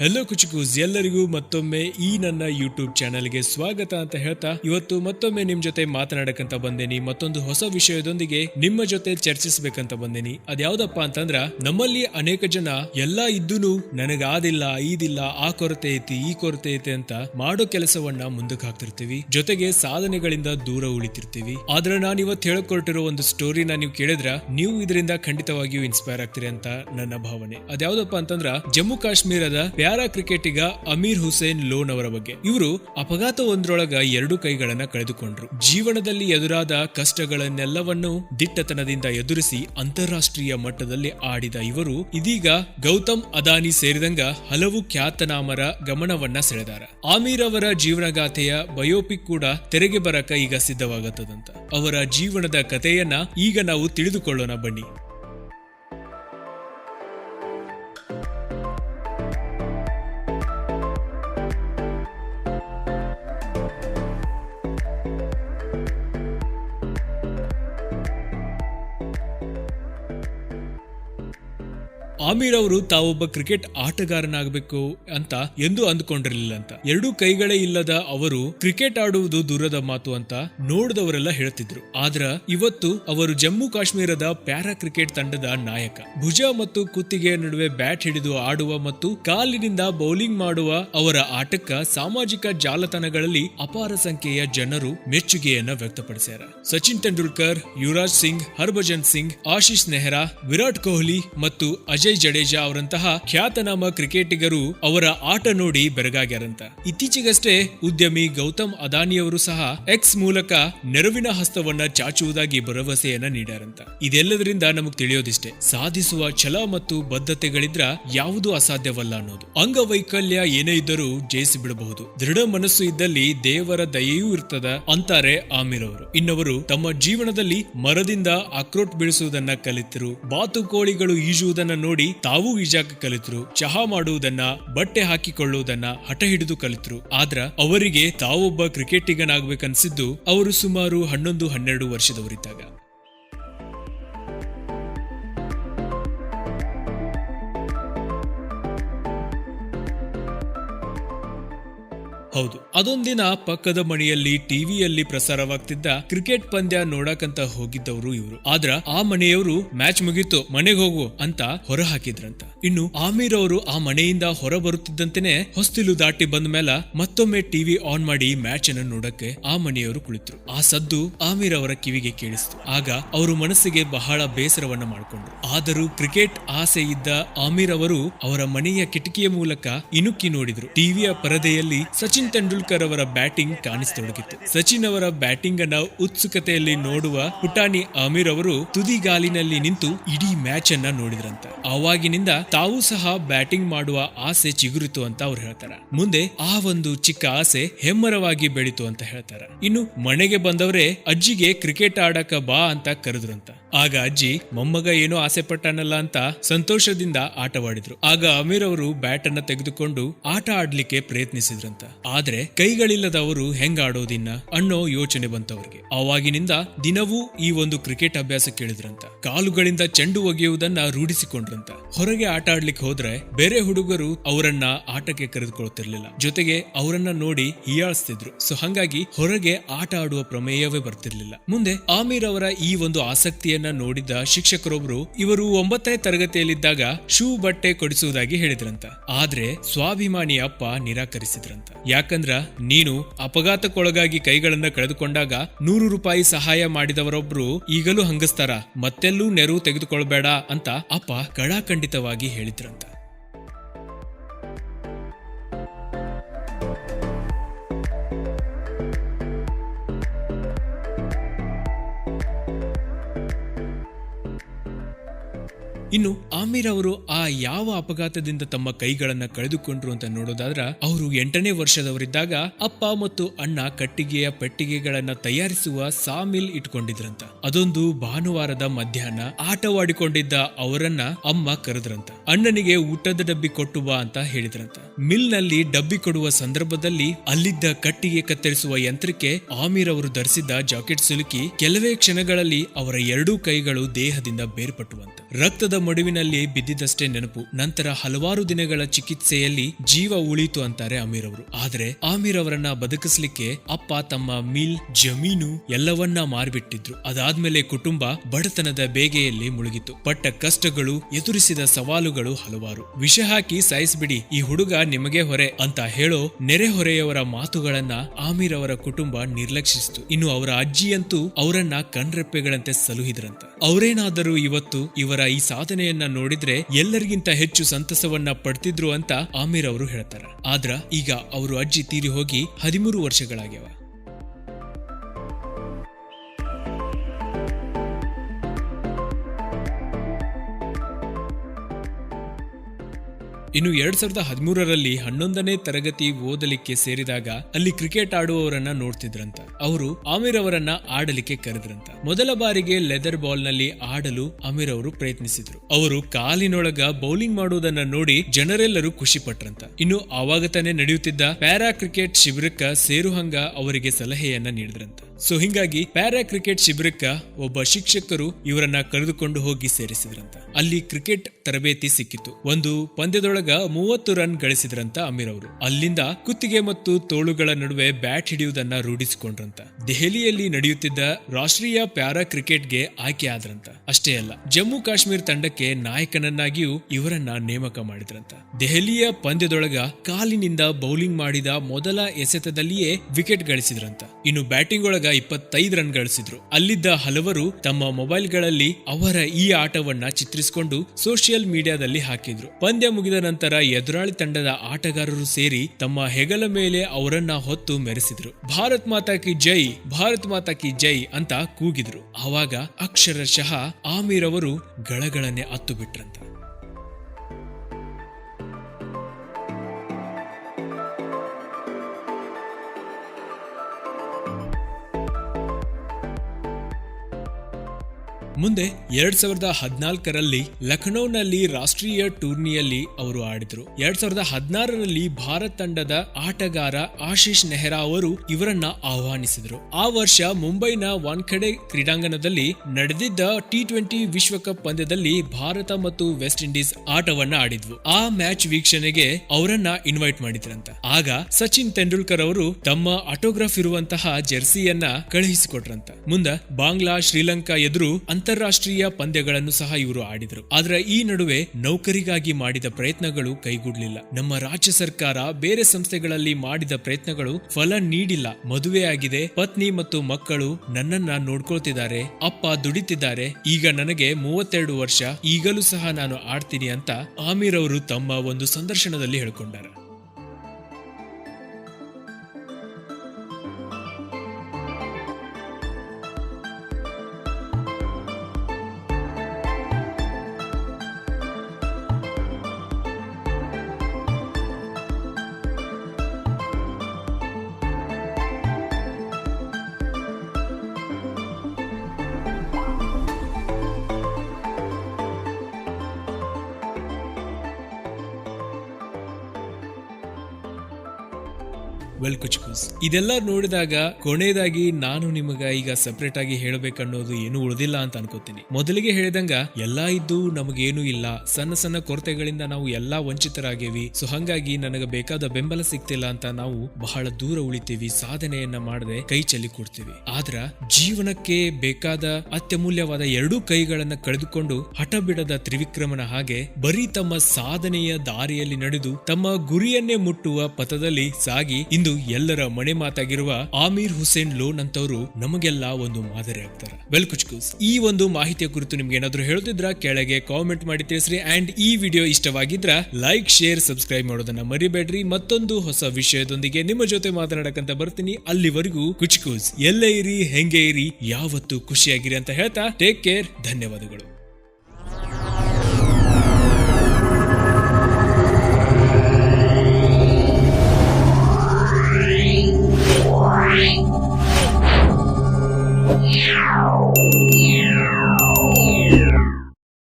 Hello ಕುಚುಕೂಸ್ ಎಲ್ಲರಿಗೂ ಮತ್ತೊಮ್ಮೆ ಈ ನನ್ನ ಯೂಟ್ಯೂಬ್ ಚಾನೆಲ್ಗೆ ಸ್ವಾಗತ ಅಂತ ಹೇಳ್ತಾ ಇವತ್ತು ಮತ್ತೊಮ್ಮೆ ನಿಮ್ ಜೊತೆ ಮಾತನಾಡಕಂತ ಬಂದೇನಿ. ಮತ್ತೊಂದು ಹೊಸ ವಿಷಯದೊಂದಿಗೆ ನಿಮ್ಮ ಜೊತೆ ಚರ್ಚಿಸಬೇಕಂತ ಬಂದೇನಿ. ಅದ್ಯಾವ್ದಪ್ಪ ಅಂತಂದ್ರ, ನಮ್ಮಲ್ಲಿ ಅನೇಕ ಜನ ಎಲ್ಲಾ ಇದ್ದೂನು ನನಗಾದಿಲ್ಲ, ಈದಿಲ್ಲ, ಆ ಕೊರತೆ ಐತಿ, ಈ ಕೊರತೆ ಐತಿ ಅಂತ ಮಾಡೋ ಕೆಲಸವನ್ನ ಮುಂದಕ್ಕೆ ಹಾಕ್ತಿರ್ತೀವಿ. ಜೊತೆಗೆ ಸಾಧನೆಗಳಿಂದ ದೂರ ಉಳಿತಿರ್ತೀವಿ. ಆದ್ರೆ ನಾನು ಇವತ್ತು ಹೇಳಕೊಟ್ಟಿರೋ ಒಂದು ಸ್ಟೋರಿನ ನೀವು ಕೇಳಿದ್ರ, ನೀವು ಇದರಿಂದ ಖಂಡಿತವಾಗಿಯೂ ಇನ್ಸ್ಪೈರ್ ಆಗ್ತೀರಿ ಅಂತ ನನ್ನ ಭಾವನೆ. ಅದ್ಯಾವ್ದಪ್ಪ ಅಂತಂದ್ರ, ಜಮ್ಮು ಕಾಶ್ಮೀರದ ಪ್ಯಾರಾ ಕ್ರಿಕೆಟಿಗ ಅಮೀರ್ ಹುಸೇನ್ ಲೋನ್ ಅವರ ಬಗ್ಗೆ? ಇವರು ಅಪಘಾತ ಒಂದ್ರೊಳಗ ಎರಡು ಕೈಗಳನ್ನ ಕಳೆದುಕೊಂಡ್ರು. ಜೀವನದಲ್ಲಿ ಎದುರಾದ ಕಷ್ಟಗಳನ್ನೆಲ್ಲವನ್ನು ದಿಟ್ಟತನದಿಂದ ಎದುರಿಸಿ ಅಂತಾರಾಷ್ಟ್ರೀಯ ಮಟ್ಟದಲ್ಲಿ ಆಡಿದ ಇವರು ಇದೀಗ ಗೌತಮ್ ಅದಾನಿ ಸೇರಿದಂಗ ಹಲವು ಖ್ಯಾತನಾಮರ ಗಮನವನ್ನ ಸೆಳೆದಾರ. ಆಮೀರ್ ಅವರ ಜೀವನಗಾಥೆಯ ಬಯೋಪಿಕ್ ಕೂಡ ತೆರೆಗೆ ಬರಕ ಈಗ ಸಿದ್ಧವಾಗತ್ತದಂತ. ಅವರ ಜೀವನದ ಕಥೆಯನ್ನ ಈಗ ನಾವು ತಿಳಿದುಕೊಳ್ಳೋಣ ಬನ್ನಿ. ಆಮೀರ್ ಅವರು ತಾವೊಬ್ಬ ಕ್ರಿಕೆಟ್ ಆಟಗಾರನಾಗಬೇಕು ಅಂತ ಎಂದು ಅಂದುಕೊಂಡಿರಲಿಲ್ಲ ಅಂತ. ಎರಡೂ ಕೈಗಳೇ ಇಲ್ಲದ ಅವರು ಕ್ರಿಕೆಟ್ ಆಡುವುದು ದೂರದ ಮಾತು ಅಂತ ನೋಡಿದವರೆಲ್ಲ ಹೇಳ್ತಿದ್ರು. ಆದ್ರ ಇವತ್ತು ಅವರು ಜಮ್ಮು ಕಾಶ್ಮೀರದ ಪ್ಯಾರಾ ಕ್ರಿಕೆಟ್ ತಂಡದ ನಾಯಕ. ಭುಜ ಮತ್ತು ಕುತ್ತಿಗೆಯ ನಡುವೆ ಬ್ಯಾಟ್ ಹಿಡಿದು ಆಡುವ ಮತ್ತು ಕಾಲಿನಿಂದ ಬೌಲಿಂಗ್ ಮಾಡುವ ಅವರ ಆಟಕ್ಕ ಸಾಮಾಜಿಕ ಜಾಲತಾಣಗಳಲ್ಲಿ ಅಪಾರ ಸಂಖ್ಯೆಯ ಜನರು ಮೆಚ್ಚುಗೆಯನ್ನು ವ್ಯಕ್ತಪಡಿಸ್ಯಾರ. ಸಚಿನ್ ತೆಂಡೂಲ್ಕರ್, ಯುವರಾಜ್ ಸಿಂಗ್, ಹರ್ಭಜನ್ ಸಿಂಗ್, ಆಶೀಶ್ ನೆಹ್ರಾ, ವಿರಾಟ್ ಕೊಹ್ಲಿ ಮತ್ತು ಅಜಯ್ ಜಡೇಜಾ ಅವರಂತಹ ಖ್ಯಾತನಾಮ ಕ್ರಿಕೆಟಿಗರು ಅವರ ಆಟ ನೋಡಿ ಬೆರಗಾಗ್ಯಾರಂತ. ಇತ್ತೀಚೆಗಷ್ಟೇ ಉದ್ಯಮಿ ಗೌತಮ್ ಅದಾನಿಯವರು ಸಹ ಎಕ್ಸ್ ಮೂಲಕ ನೆರವಿನ ಹಸ್ತವನ್ನ ಚಾಚುವುದಾಗಿ ಭರವಸೆಯನ್ನ ನೀಡ್ಯಾರಂತ. ಇದೆಲ್ಲದರಿಂದ ನಮಗ್ ತಿಳಿಯೋದಿಷ್ಟೇ, ಸಾಧಿಸುವ ಛಲ ಮತ್ತು ಬದ್ಧತೆಗಳಿದ್ರ ಯಾವುದು ಅಸಾಧ್ಯವಲ್ಲ ಅನ್ನೋದು. ಅಂಗವೈಕಲ್ಯ ಏನೇ ಇದ್ದರೂ ಜಯಿಸಿ ಬಿಡಬಹುದು. ದೃಢ ಮನಸ್ಸು ಇದ್ದಲ್ಲಿ ದೇವರ ದಯೆಯೂ ಇರ್ತದ ಅಂತಾರೆ ಆಮಿರ್ ಅವರು. ಇನ್ನವರು ತಮ್ಮ ಜೀವನದಲ್ಲಿ ಮರದಿಂದ ಅಕ್ರೋಟ್ ಬೀಳಿಸುವುದನ್ನ ಕಲಿತರು, ಬಾತುಕೋಳಿಗಳು ಈಜುವುದನ್ನ ನೋಡಿ ತಾವೂ ಈಜಾಕ ಕಲಿತರು, ಚಹಾ ಮಾಡುವುದನ್ನ, ಬಟ್ಟೆ ಹಾಕಿಕೊಳ್ಳುವುದನ್ನ ಹಠ ಹಿಡಿದು ಕಲಿತರು. ಆದ್ರ ಅವರಿಗೆ ತಾವೊಬ್ಬ ಕ್ರಿಕೆಟಿಗನಾಗ್ಬೇಕನ್ಸಿದ್ದು ಅವರು ಸುಮಾರು ಹನ್ನೊಂದು ಹನ್ನೆರಡು ವರ್ಷದವರಿದ್ದಾಗ. ಹೌದು. ಅದೊಂದಿನ ಪಕ್ಕದ ಮನೆಯಲ್ಲಿ ಟಿವಿಯಲ್ಲಿ ಪ್ರಸಾರವಾಗ್ತಿದ್ದ ಕ್ರಿಕೆಟ್ ಪಂದ್ಯ ನೋಡಕಂತ ಹೋಗಿದ್ದವರು ಇವರು. ಆದ್ರ ಆ ಮನೆಯವರು ಮ್ಯಾಚ್ ಮುಗೀತು, ಮನೆಗೆ ಹೋಗು ಅಂತ ಹೊರ ಹಾಕಿದ್ರಂತ. ಇನ್ನು ಆಮೀರ್ ಅವರು ಆ ಮನೆಯಿಂದ ಹೊರ ಬರುತ್ತಿದ್ದಂತೆನೆ ಹೊಸ್ತಿಲು ದಾಟಿ ಬಂದ ಮೇಲೆ ಮತ್ತೊಮ್ಮೆ ಟಿವಿ ಆನ್ ಮಾಡಿ ಮ್ಯಾಚ್ ಅನ್ನು ನೋಡಕ್ಕೆ ಆ ಮನೆಯವರು ಕುಳಿತರು. ಆ ಸದ್ದು ಆಮೀರ್ ಅವರ ಕಿವಿಗೆ ಕೇಳಿಸಿತು. ಆಗ ಅವರು ಮನಸ್ಸಿಗೆ ಬಹಳ ಬೇಸರವನ್ನ ಮಾಡಿಕೊಂಡ್ರು. ಆದರೂ ಕ್ರಿಕೆಟ್ ಆಸೆ ಇದ್ದ ಆಮೀರ್ ಅವರು ಅವರ ಮನೆಯ ಕಿಟಕಿಯ ಮೂಲಕ ಇನುಕ್ಕಿ ನೋಡಿದ್ರು. ಟಿವಿಯ ಪರದೆಯಲ್ಲಿ ಸಚಿನ್ ತೆಂಡೂಲ್ಕರ್ ಅವರ ಬ್ಯಾಟಿಂಗ್ ಕಾಣಿಸ್ತೊಡಗಿತ್ತು. ಸಚಿನ್ ಅವರ ಬ್ಯಾಟಿಂಗ್ ಅನ್ನ ಉತ್ಸುಕತೆಯಲ್ಲಿ ನೋಡುವ ಪುಟಾಣಿ ಆಮೀರ್ ಅವರು ತುದಿಗಾಲಿನಲ್ಲಿ ನಿಂತು ಇಡೀ ಮ್ಯಾಚ್ ಅನ್ನ ನೋಡಿದ್ರಂತ. ಆವಾಗಿನಿಂದ ತಾವು ಸಹ ಬ್ಯಾಟಿಂಗ್ ಮಾಡುವ ಆಸೆ ಚಿಗುರಿತು ಅಂತ ಅವ್ರು ಹೇಳ್ತಾರೆ. ಮುಂದೆ ಆ ಒಂದು ಚಿಕ್ಕ ಆಸೆ ಹೆಮ್ಮರವಾಗಿ ಬೆಳೀತು ಅಂತ ಹೇಳ್ತಾರೆ. ಇನ್ನು ಮನೆಗೆ ಬಂದವರೇ ಅಜ್ಜಿಗೆ ಕ್ರಿಕೆಟ್ ಆಡಕ ಬಾ ಅಂತ ಕರೆದ್ರಂತ. ಆಗ ಅಜ್ಜಿ, ಮೊಮ್ಮಗ ಏನೋ ಆಸೆ ಪಟ್ಟನಲ್ಲ ಅಂತ ಸಂತೋಷದಿಂದ ಆಟವಾಡಿದ್ರು. ಆಗ ಅಮೀರ್ ಅವರು ಬ್ಯಾಟ್ ಅನ್ನ ತೆಗೆದುಕೊಂಡು ಆಟ ಆಡ್ಲಿಕ್ಕೆ ಪ್ರಯತ್ನಿಸಿದ್ರಂತ. ಆದ್ರೆ ಕೈಗಳಿಲ್ಲದವರು ಹೆಂಗ ಆಡೋದಿನ್ನ ಅನ್ನೋ ಯೋಚನೆ ಬಂತವ್ರಿಗೆ ಅವಾಗಿನಿಂದ ದಿನವೂ ಈ ಒಂದು ಕ್ರಿಕೆಟ್ ಅಭ್ಯಾಸ ಕೇಳಿದ್ರಂತ. ಕಾಲುಗಳಿಂದ ಚೆಂಡು ಒಗೆಯುವುದನ್ನ ರೂಢಿಸಿಕೊಂಡ್ರಂತ. ಹೊರಗೆ ಆಟ ಆಡ್ಲಿಕ್ಕೆ ಹೋದ್ರೆ ಬೇರೆ ಹುಡುಗರು ಅವರನ್ನ ಆಟಕ್ಕೆ ಕರೆದುಕೊಳ್ತಿರ್ಲಿಲ್ಲ. ಜೊತೆಗೆ ಅವರನ್ನ ನೋಡಿ ಹೀಯಾಳಿಸ್ತಿದ್ರು. ಸೊ ಹಂಗಾಗಿ ಹೊರಗೆ ಆಟ ಆಡುವ ಪ್ರಮೇಯವೇ ಬರ್ತಿರ್ಲಿಲ್ಲ. ಮುಂದೆ ಆಮೀರ್ ಅವರ ಈ ಒಂದು ಆಸಕ್ತಿಯನ್ನ ನೋಡಿದ ಶಿಕ್ಷಕರೊಬ್ರು, ಇವರು ಒಂಬತ್ತನೇ ತರಗತಿಯಲ್ಲಿದ್ದಾಗ ಶೂ ಬಟ್ಟೆ ಕೊಡಿಸುವುದಾಗಿ ಹೇಳಿದ್ರಂತ. ಆದ್ರೆ ಸ್ವಾಭಿಮಾನಿ ಅಪ್ಪ ನಿರಾಕರಿಸಿದ್ರಂತ. ಯಾಕಂದ್ರ ನೀನು ಅಪಘಾತಕ್ಕೊಳಗಾಗಿ ಕೈಗಳನ್ನ ಕಳೆದುಕೊಂಡಾಗ ನೂರು ರೂಪಾಯಿ ಸಹಾಯ ಮಾಡಿದವರೊಬ್ರು ಈಗಲೂ ಹಂಗಸ್ತಾರ. ಮತ್ತೆಲ್ಲೂ ನೆರವು ತೆಗೆದುಕೊಳ್ಬೇಡ ಅಂತ ಅಪ್ಪ ಕಡಾಖಂಡಿತವಾಗಿ ಹೇಳಿದ್ರಂತ. ಇನ್ನು ಆಮೀರ್ ಅವರು ಆ ಯಾವ ಅಪಘಾತದಿಂದ ತಮ್ಮ ಕೈಗಳನ್ನ ಕಳೆದುಕೊಂಡ್ರು ಅಂತ ನೋಡೋದಾದ್ರ, ಅವರು ಎಂಟನೇ ವರ್ಷದವರಿದ್ದಾಗ ಅಪ್ಪ ಮತ್ತು ಅಣ್ಣ ಕಟ್ಟಿಗೆಯ ಪೆಟ್ಟಿಗೆಗಳನ್ನ ತಯಾರಿಸುವ ಸಾಮಿಲ್ ಇಟ್ಕೊಂಡಿದ್ರಂತ. ಅದೊಂದು ಭಾನುವಾರದ ಮಧ್ಯಾಹ್ನ ಆಟವಾಡಿಕೊಂಡಿದ್ದ ಅವರನ್ನ ಅಮ್ಮ ಕರೆದ್ರಂತ. ಅಣ್ಣನಿಗೆ ಊಟದ ಡಬ್ಬಿ ಕೊಟ್ಟು ಬಾ ಅಂತ ಹೇಳಿದ್ರಂತ. ಮಿಲ್ನಲ್ಲಿ ಡಬ್ಬಿ ಕೊಡುವ ಸಂದರ್ಭದಲ್ಲಿ ಅಲ್ಲಿದ್ದ ಕಟ್ಟಿಗೆ ಕತ್ತರಿಸುವ ಯಂತ್ರಕ್ಕೆ ಆಮೀರ್ ಅವರು ಧರಿಸಿದ್ದ ಜಾಕೆಟ್ ಸಿಲುಕಿ ಕೆಲವೇ ಕ್ಷಣಗಳಲ್ಲಿ ಅವರ ಎರಡೂ ಕೈಗಳು ದೇಹದಿಂದ ಬೇರ್ಪಟ್ಟುವಂತ. ರಕ್ತದ ಮಡುವಿನಲ್ಲಿ ಬಿದ್ದಿದ್ದಷ್ಟೇ ನೆನಪು. ನಂತರ ಹಲವಾರು ದಿನಗಳ ಚಿಕಿತ್ಸೆಯಲ್ಲಿ ಜೀವ ಉಳಿತು ಅಂತಾರೆ ಅಮೀರ್ ಅವರು. ಆದ್ರೆ ಆಮೀರ್ ಅವರನ್ನ ಬದುಕಿಸ್ಲಿಕ್ಕೆ ಅಪ್ಪ, ತಮ್ಮ, ಮಿಲ್, ಜಮೀನು ಎಲ್ಲವನ್ನ ಮಾರ್ಬಿಟ್ಟಿದ್ರು. ಅದಾದ್ಮೇಲೆ ಕುಟುಂಬ ಬಡತನದ ಬೇಗೆಯಲ್ಲಿ ಮುಳುಗಿತು ಪಟ್ಟ ಕಷ್ಟಗಳು, ಎದುರಿಸಿದ ಸವಾಲುಗಳು ಹಲವಾರು. ವಿಷ ಹಾಕಿ ಸಾಯಿಸ್ಬಿಡಿ, ಈ ಹುಡುಗ ನಿಮಗೆ ಹೊರೆ ಅಂತ ಹೇಳೋ ನೆರೆಹೊರೆಯವರ ಮಾತುಗಳನ್ನ ಆಮೀರ್ ಅವರ ಕುಟುಂಬ ನಿರ್ಲಕ್ಷಿಸಿತು. ಇನ್ನು ಅವರ ಅಜ್ಜಿಯಂತೂ ಅವರನ್ನ ಕಣ್ರೆಪ್ಪೆಗಳಂತೆ ಸಲುಹಿದ್ರಂತ. ಅವರೇನಾದರೂ ಇವತ್ತು ಇವರ ಈ ಸಾಧನೆಯನ್ನ ನೋಡಿದ್ರೆ ಎಲ್ಲರಿಗಿಂತ ಹೆಚ್ಚು ಸಂತಸವನ್ನ ಪಡ್ತಿದ್ರು ಅಂತ ಆಮೀರ್ ಅವರು ಹೇಳ್ತಾರೆ. ಆದ್ರ ಈಗ ಅವರು ಅಜ್ಜಿ ತೀರಿ ಹೋಗಿ ಹದಿಮೂರು ವರ್ಷಗಳಾಗ್ಯವ. ಇನ್ನು ಎರಡ್ ಸಾವಿರದ ಹದಿಮೂರರಲ್ಲಿ ಹನ್ನೊಂದನೇ ತರಗತಿ ಓದಲಿಕ್ಕೆ ಸೇರಿದಾಗ ಅಲ್ಲಿ ಕ್ರಿಕೆಟ್ ಆಡುವವರನ್ನ ನೋಡ್ತಿದ್ರಂತ. ಅವರು ಆಮೀರ್ ಅವರನ್ನ ಆಡಲಿಕ್ಕೆ ಕರೆದ್ರಂತ. ಮೊದಲ ಬಾರಿಗೆ ಲೆದರ್ ಬಾಲ್ನಲ್ಲಿ ಆಡಲು ಆಮೀರ್ ಅವರು ಪ್ರಯತ್ನಿಸಿದ್ರು. ಅವರು ಕಾಲಿನೊಳಗ ಬೌಲಿಂಗ್ ಮಾಡುವುದನ್ನ ನೋಡಿ ಜನರೆಲ್ಲರೂ ಖುಷಿ ಪಟ್ರಂತ. ಇನ್ನು ಆವಾಗ ತಾನೇ ನಡೆಯುತ್ತಿದ್ದ ಪ್ಯಾರಾ ಕ್ರಿಕೆಟ್ ಶಿಬಿರಕ್ಕ ಸೇರುಹಂಗ ಅವರಿಗೆ ಸಲಹೆಯನ್ನ ನೀಡಿದ್ರಂತ. ಸೊ ಹಿಂಗಾಗಿ ಪ್ಯಾರಾ ಕ್ರಿಕೆಟ್ ಶಿಬಿರಕ್ಕ ಒಬ್ಬ ಶಿಕ್ಷಕರು ಇವರನ್ನ ಕರೆದುಕೊಂಡು ಹೋಗಿ ಸೇರಿಸಿದ್ರಂತ. ಅಲ್ಲಿ ಕ್ರಿಕೆಟ್ ತರಬೇತಿ ಸಿಕ್ಕಿತು. ಒಂದು ಪಂದ್ಯದೊಳಗ ಮೂವತ್ತು ರನ್ ಗಳಿಸಿದ್ರಂತ ಅಮೀರ್ ಅವರು. ಅಲ್ಲಿಂದ ಕುತ್ತಿಗೆ ಮತ್ತು ತೋಳುಗಳ ನಡುವೆ ಬ್ಯಾಟ್ ಹಿಡಿಯುವುದನ್ನ ರೂಢಿಸಿಕೊಂಡ್ರಂತ. ದೆಹಲಿಯಲ್ಲಿ ನಡೆಯುತ್ತಿದ್ದ ರಾಷ್ಟ್ರೀಯ ಪ್ಯಾರಾ ಕ್ರಿಕೆಟ್ಗೆ ಆಯ್ಕೆ ಆದ್ರಂತ. ಅಷ್ಟೇ ಅಲ್ಲ, ಜಮ್ಮು ಕಾಶ್ಮೀರ ತಂಡಕ್ಕೆ ನಾಯಕನನ್ನಾಗಿಯೂ ಇವರನ್ನ ನೇಮಕ ಮಾಡಿದ್ರಂತ. ದೆಹಲಿಯ ಪಂದ್ಯದೊಳಗ ಕಾಲಿನಿಂದ ಬೌಲಿಂಗ್ ಮಾಡಿದ ಮೊದಲ ಎಸೆತದಲ್ಲಿಯೇ ವಿಕೆಟ್ ಗಳಿಸಿದ್ರಂತ. ಇನ್ನು ಬ್ಯಾಟಿಂಗ್ ಒಳಗ ಇಪ್ಪತ್ತೈದು ರನ್ ಗಳಿಸಿದ್ರು. ಅಲ್ಲಿದ್ದ ಹಲವರು ತಮ್ಮ ಮೊಬೈಲ್ಗಳಲ್ಲಿ ಅವರ ಈ ಆಟವನ್ನ ಚಿತ್ರಿಸಿಕೊಂಡು ಸೋಷಿಯಲ್ ಮೀಡಿಯಾದಲ್ಲಿ ಹಾಕಿದ್ರು. ಪಂದ್ಯ ಮುಗಿದ ನಂತರ ಎದುರಾಳಿ ತಂಡದ ಆಟಗಾರರು ಸೇರಿ ತಮ್ಮ ಹೆಗಲ ಮೇಲೆ ಅವರನ್ನ ಹೊತ್ತು ಮೆರೆಸಿದ್ರು. ಭಾರತ್ ಮಾತಾ ಕಿ ಜೈ, ಭಾರತ್ ಮಾತಾ ಕಿ ಜೈ ಅಂತ ಕೂಗಿದ್ರು. ಆವಾಗ ಅಕ್ಷರಶಃ ಆಮೀರ್ ಅವರು ಗಳಗಳನ್ನೇ ಅತ್ತು ಬಿಟ್ರಂತ. ಮುಂದೆ ಎರಡ್ ಸಾವಿರದ ಹದಿನಾಲ್ಕರಲ್ಲಿ ಲಖನೌನಲ್ಲಿ ರಾಷ್ಟ್ರೀಯ ಟೂರ್ನಿಯಲ್ಲಿ ಅವರು ಆಡಿದ್ರು. ಎರಡ್ ಸಾವಿರದ ಹದಿನಾರರಲ್ಲಿ ಭಾರತ ತಂಡದ ಆಟಗಾರ ಆಶೀಶ್ ನೆಹ್ರಾ ಅವರು ಇವರನ್ನ ಆಹ್ವಾನಿಸಿದ್ರು. ಆ ವರ್ಷ ಮುಂಬೈನ ವಾನ್ಖೆಡೆ ಕ್ರೀಡಾಂಗಣದಲ್ಲಿ ನಡೆದಿದ್ದ ಟಿ ಟ್ವೆಂಟಿ ವಿಶ್ವಕಪ್ ಪಂದ್ಯದಲ್ಲಿ ಭಾರತ ಮತ್ತು ವೆಸ್ಟ್ ಇಂಡೀಸ್ ಆಟವನ್ನ ಆಡಿದ್ವು. ಆ ಮ್ಯಾಚ್ ವೀಕ್ಷಣೆಗೆ ಅವರನ್ನ ಇನ್ವೈಟ್ ಮಾಡಿದ್ರಂತ. ಆಗ ಸಚಿನ್ ತೆಂಡೂಲ್ಕರ್ ಅವರು ತಮ್ಮ ಆಟೋಗ್ರಾಫ್ ಇರುವಂತಹ ಜೆರ್ಸಿಯನ್ನ ಕಳುಹಿಸಿಕೊಟ್ರಂತ. ಮುಂದ ಬಾಂಗ್ಲಾ, ಶ್ರೀಲಂಕಾ ಎದುರು ಅಂತಾರಾಷ್ಟ್ರೀಯ ಪಂದ್ಯಗಳನ್ನು ಸಹ ಇವರು ಆಡಿದರು. ಆದ್ರೆ ಈ ನಡುವೆ ನೌಕರಿಗಾಗಿ ಮಾಡಿದ ಪ್ರಯತ್ನಗಳು ಕೈಗೂಡ್ಲಿಲ್ಲ. ನಮ್ಮ ರಾಜ್ಯ ಸರ್ಕಾರ ಬೇರೆ ಸಂಸ್ಥೆಗಳಲ್ಲಿ ಮಾಡಿದ ಪ್ರಯತ್ನಗಳು ಫಲ ನೀಡಿಲ್ಲ. ಮದುವೆಯಾಗಿದೆ ಪತ್ನಿ ಮತ್ತು ಮಕ್ಕಳು ನನ್ನನ್ನ ನೋಡ್ಕೊಳ್ತಿದ್ದಾರೆ, ಅಪ್ಪ ದುಡಿತಿದ್ದಾರೆ. ಈಗ ನನಗೆ ಮೂವತ್ತೆರಡು ವರ್ಷ, ಈಗಲೂ ಸಹ ನಾನು ಆಡ್ತೀನಿ ಅಂತ ಆಮೀರ್ ಅವರು ತಮ್ಮ ಒಂದು ಸಂದರ್ಶನದಲ್ಲಿ ಹೇಳ್ಕೊಂಡಾರೆ. ವೆಲ್ ಕುಚ್ಕುಸ್ ಇದೆಲ್ಲ ನೋಡಿದಾಗ ಕೊನೆಯದಾಗಿ ನಾನು ನಿಮಗ ಈಗ ಸಪರೇಟ್ ಆಗಿ ಹೇಳಬೇಕನ್ನೋದು ಏನು ಉಳಿದಿಲ್ಲ ಅಂತ ಅನ್ಕೋತೀನಿ. ಮೊದಲಿಗೆ ಹೇಳಿದಂಗ, ಎಲ್ಲಾ ಇದ್ದು ನಮಗೇನು ಇಲ್ಲ. ಸಣ್ಣ ಸಣ್ಣ ಕೊರತೆಗಳಿಂದ ನಾವು ಎಲ್ಲಾ ವಂಚಿತರಾಗೇವಿ. ಸೊ ಹಂಗಾಗಿ ನನಗೆ ಬೇಕಾದ ಬೆಂಬಲ ಸಿಗ್ತಿಲ್ಲ ಅಂತ ನಾವು ಬಹಳ ದೂರ ಉಳಿತೀವಿ. ಸಾಧನೆಯನ್ನ ಮಾಡದೆ ಕೈ ಚೆಲ್ಲಿ ಕೊಡ್ತೀವಿ. ಆದ್ರ ಜೀವನಕ್ಕೆ ಬೇಕಾದ ಅತ್ಯಮೂಲ್ಯವಾದ ಎರಡೂ ಕೈಗಳನ್ನ ಕಳೆದುಕೊಂಡು ಹಠ ಬಿಡದ ತ್ರಿವಿಕ್ರಮನ ಹಾಗೆ ಬರೀ ತಮ್ಮ ಸಾಧನೆಯ ದಾರಿಯಲ್ಲಿ ನಡೆದು ತಮ್ಮ ಗುರಿಯನ್ನೇ ಮುಟ್ಟುವ ಪಥದಲ್ಲಿ ಸಾಗಿ ಇಂದು ಎಲ್ಲರ ಮನೆ ಮಾತಾಗಿರುವ ಆಮೀರ್ ಹುಸೇನ್ ಲೋನ್ ಅಂತವರು ನಮಗೆಲ್ಲ ಒಂದು ಮಾದರಿ ಆಗ್ತಾರೆ. ವೆಲ್ ಕುಚ್ಕೂಸ್ ಈ ಒಂದು ಮಾಹಿತಿಯ ಕುರಿತು ನಿಮ್ಗೆ ಏನಾದ್ರು ಹೇಳುತ್ತಿದ್ರ ಕೆಳಗೆ ಕಾಮೆಂಟ್ ಮಾಡಿ ತಿಳಿಸ್ರಿ. ಅಂಡ್ ಈ ವಿಡಿಯೋ ಇಷ್ಟವಾಗಿದ್ರ? ಲೈಕ್ ಶೇರ್ ಸಬ್ಸ್ಕ್ರೈಬ್ ಮಾಡೋದನ್ನ ಮರಿಬೇಡ್ರಿ. ಮತ್ತೊಂದು ಹೊಸ ವಿಷಯದೊಂದಿಗೆ ನಿಮ್ಮ ಜೊತೆ ಮಾತನಾಡಕಂತ ಬರ್ತೀನಿ. ಅಲ್ಲಿವರೆಗೂ ಕುಚ್ಕೂಸ್ ಎಲ್ಲೇ ಇರಿ, ಹೆಂಗೆ ಇರಿ, ಯಾವತ್ತು ಖುಷಿಯಾಗಿರಿ ಅಂತ ಹೇಳ್ತಾ ಟೇಕ್ ಕೇರ್ ಧನ್ಯವಾದಗಳು. Yeah.